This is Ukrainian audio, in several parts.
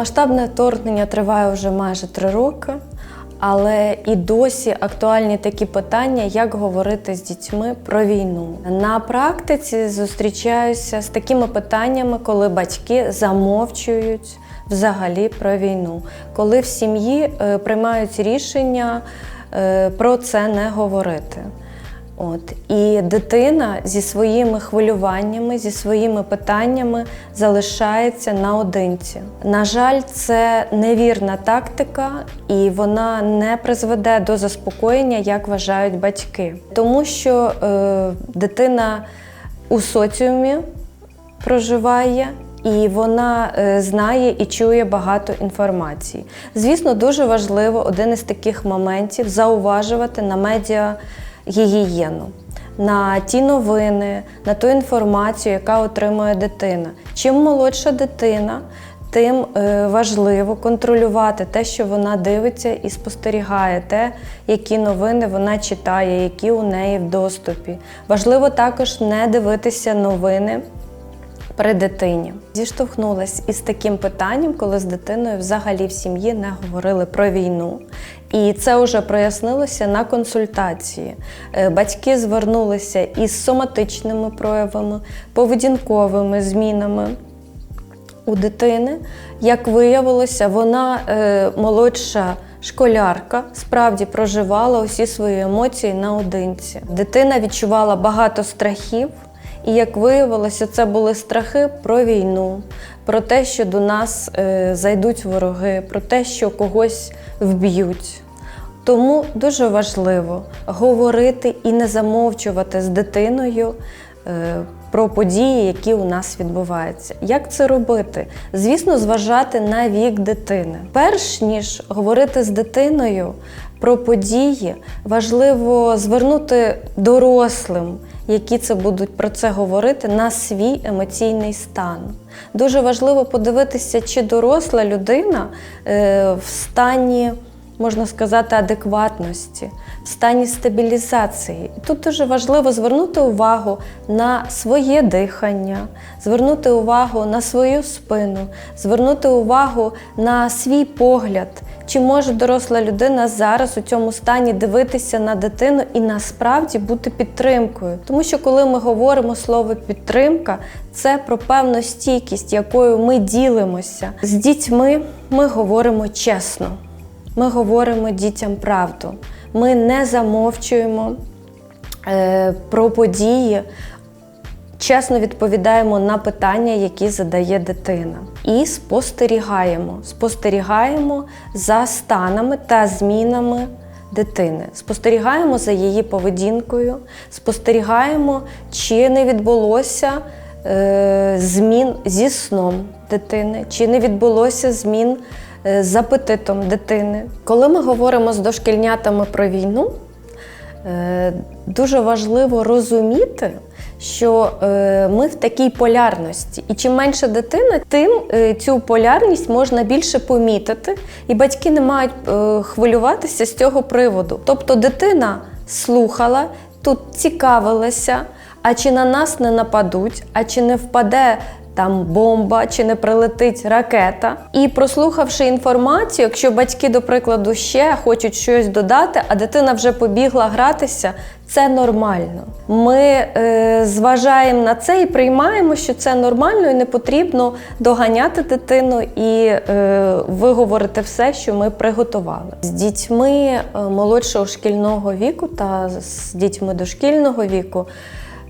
Повномасштабне вторгнення триває вже майже три роки, але і досі актуальні такі питання, як говорити з дітьми про війну. На практиці зустрічаюся з такими питаннями, коли батьки замовчують взагалі про війну, коли в сім'ї е, приймають рішення е, про це не говорити. От і дитина зі своїми хвилюваннями, зі своїми питаннями залишається наодинці. На жаль, це невірна тактика, і вона не призведе до заспокоєння, як вважають батьки, тому що е, дитина у соціумі проживає. І вона е, знає і чує багато інформації. Звісно, дуже важливо один із таких моментів зауважувати на медіа гігієну, на ті новини, на ту інформацію, яка отримує дитина. Чим молодша дитина, тим е, важливо контролювати те, що вона дивиться і спостерігає, те, які новини вона читає, які у неї в доступі. Важливо також не дивитися новини при дитині. Зіштовхнулася із таким питанням, коли з дитиною взагалі в сім'ї не говорили про війну. І це вже прояснилося на консультації. Е, Батьки звернулися із соматичними проявами, поведінковими змінами у дитини. Як виявилося, вона е, молодша школярка справді проживала усі свої емоції наодинці. Дитина відчувала багато страхів. І як виявилося, це були страхи про війну, про те, що до нас е, зайдуть вороги, про те, що когось вб'ють. Тому дуже важливо говорити і не замовчувати з дитиною е, про події, які у нас відбуваються. Як це робити? Звісно, зважати на вік дитини. Перш ніж говорити з дитиною про події, важливо звернути дорослим, які це будуть про це говорити, на свій емоційний стан. Дуже важливо подивитися, чи доросла людина е, в стані можна сказати, адекватності, в стані стабілізації. І тут дуже важливо звернути увагу на своє дихання, звернути увагу на свою спину, звернути увагу на свій погляд. Чи може доросла людина зараз у цьому стані дивитися на дитину і насправді бути підтримкою? Тому що коли ми говоримо слово підтримка, це про певну стійкість, якою ми ділимося з дітьми. Ми говоримо чесно. Ми говоримо дітям правду. Ми не замовчуємо е, про події, чесно відповідаємо на питання, які задає дитина. І спостерігаємо. Спостерігаємо за станами та змінами дитини. Спостерігаємо за її поведінкою, спостерігаємо, чи не відбулося е, змін зі сном дитини, чи не відбулося змін. Е, з апетитом дитини. Коли ми говоримо з дошкільнятами про війну, е, дуже важливо розуміти, що е, ми в такій полярності. І чим менше дитина, тим цю полярність можна більше помітити, і батьки не мають хвилюватися з цього приводу. Тобто дитина слухала, тут цікавилася, а чи на нас не нападуть, а чи не впаде там бомба чи не прилетить ракета. І прослухавши інформацію, якщо батьки, до прикладу, ще хочуть щось додати, а дитина вже побігла гратися, це нормально. Ми е, зважаємо на це і приймаємо, що це нормально, і не потрібно доганяти дитину і е, виговорити все, що ми приготували. З дітьми е, молодшого шкільного віку та з дітьми дошкільного віку.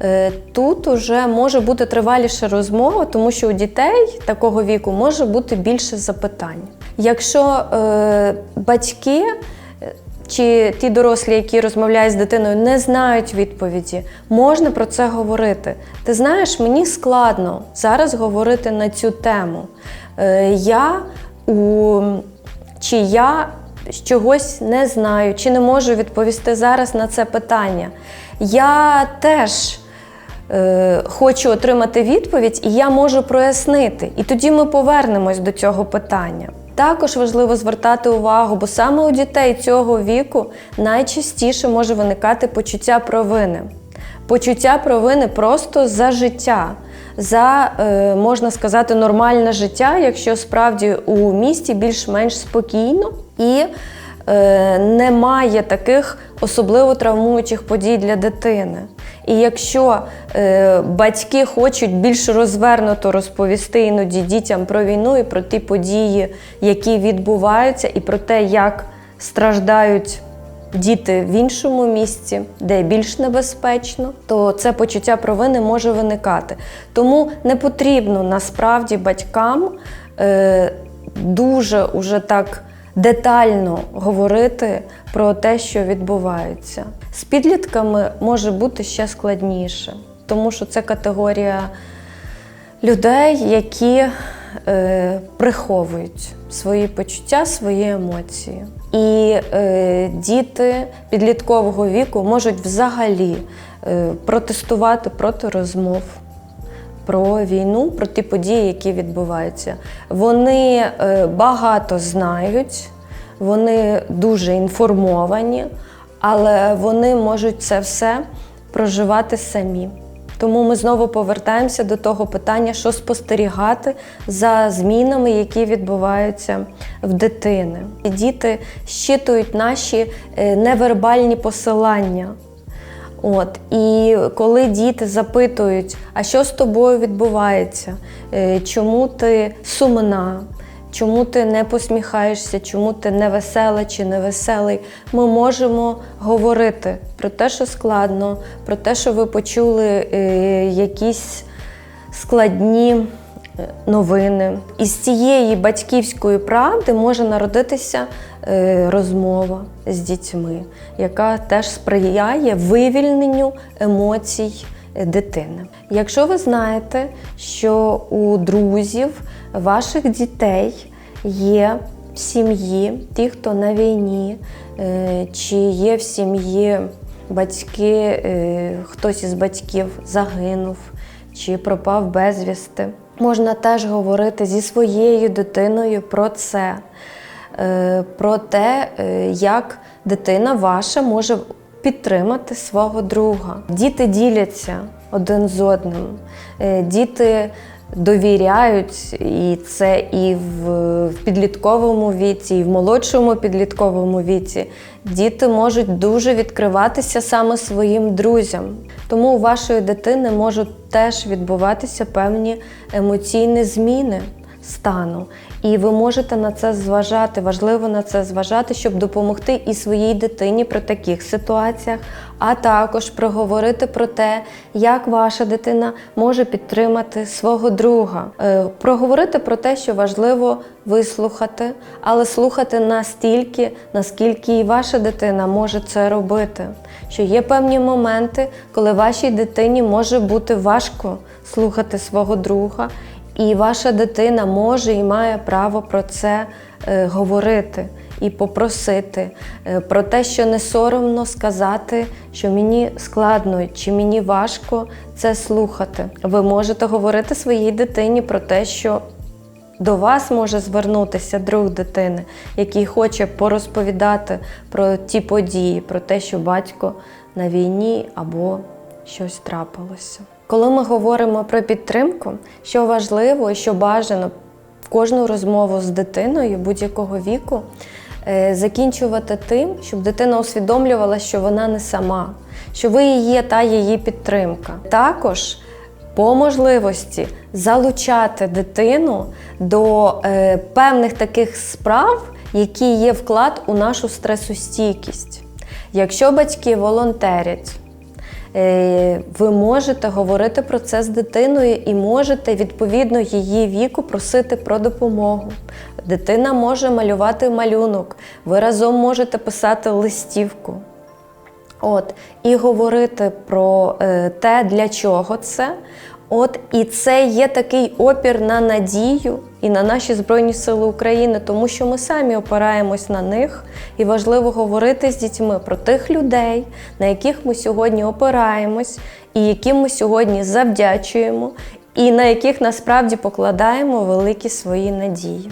Е, тут уже може бути триваліша розмова, тому що у дітей такого віку може бути більше запитань. Якщо е, батьки е, чи ті дорослі, які розмовляють з дитиною, не знають відповіді, можна про це говорити. Ти знаєш, мені складно зараз говорити на цю тему. Е, я у чи я чогось не знаю, чи не можу відповісти зараз на це питання. Я теж е, хочу отримати відповідь, і я можу прояснити. І тоді ми повернемось до цього питання. Також важливо звертати увагу, бо саме у дітей цього віку найчастіше може виникати почуття провини. Почуття провини просто за життя, за, е, можна сказати, нормальне життя, якщо справді у місті більш-менш спокійно і е, немає таких особливо травмуючих подій для дитини. І якщо е, батьки хочуть більш розвернуто розповісти іноді дітям про війну і про ті події, які відбуваються, і про те, як страждають діти в іншому місці, де більш небезпечно, то це почуття провини може виникати. Тому не потрібно насправді батькам е, дуже уже так детально говорити про те, що відбувається. З підлітками може бути ще складніше, тому що це категорія людей, які е, приховують свої почуття, свої емоції. І е, діти підліткового віку можуть взагалі е, протестувати проти розмов про війну, про ті події, які відбуваються. Вони е, багато знають, вони дуже інформовані, але вони можуть це все проживати самі. Тому ми знову повертаємося до того питання, що спостерігати за змінами, які відбуваються в дитини. Діти щитують наші е, невербальні посилання. От і коли діти запитують, а що з тобою відбувається, Е, чому ти сумна, чому ти не посміхаєшся, чому ти не весела чи не веселий, ми можемо говорити про те, що складно, про те, що ви почули е, якісь складні новини. Із цієї батьківської правди може народитися е, розмова з дітьми, яка теж сприяє вивільненню емоцій е, дитини. Якщо ви знаєте, що у друзів ваших дітей є в сім'ї ті, хто на війні, е, чи є в сім'ї батьки, е, хтось із батьків загинув чи пропав безвісти. Можна теж говорити зі своєю дитиною про це, е, про те, е, як дитина ваша може підтримати свого друга. Діти діляться один з одним. Е, Діти довіряють, і це і в, підлітковому віці, і в молодшому підлітковому віці. Діти можуть дуже відкриватися саме своїм друзям. Тому у вашої дитини можуть теж відбуватися певні емоційні зміни стану. І ви можете на це зважати, важливо на це зважати, щоб допомогти і своїй дитині при таких ситуаціях, а також проговорити про те, як ваша дитина може підтримати свого друга. Е, Проговорити про те, що важливо вислухати, але слухати настільки, наскільки і ваша дитина може це робити. Що є певні моменти, коли вашій дитині може бути важко слухати свого друга. І ваша дитина може і має право про це е, говорити і попросити е, про те, що не соромно сказати, що мені складно чи мені важко це слухати. Ви можете говорити своїй дитині про те, що до вас може звернутися друг дитини, який хоче порозповідати про ті події, про те, що батько на війні або щось трапилося. Коли ми говоримо про підтримку, що важливо і що бажано в кожну розмову з дитиною будь-якого віку е, закінчувати тим, щоб дитина усвідомлювала, що вона не сама, що ви є та її підтримка. Також по можливості залучати дитину до е, певних таких справ, які є вклад у нашу стресостійкість. Якщо батьки волонтерять, ви можете говорити про це з дитиною і можете відповідно її віку просити про допомогу. Дитина може малювати малюнок, ви разом можете писати листівку. От, І говорити про е, те, для чого це. От і це є такий опір на надію і на наші Збройні Сили України, тому що ми самі опираємось на них, і важливо говорити з дітьми про тих людей, на яких ми сьогодні опираємось, і яким ми сьогодні завдячуємо, і на яких насправді покладаємо великі свої надії.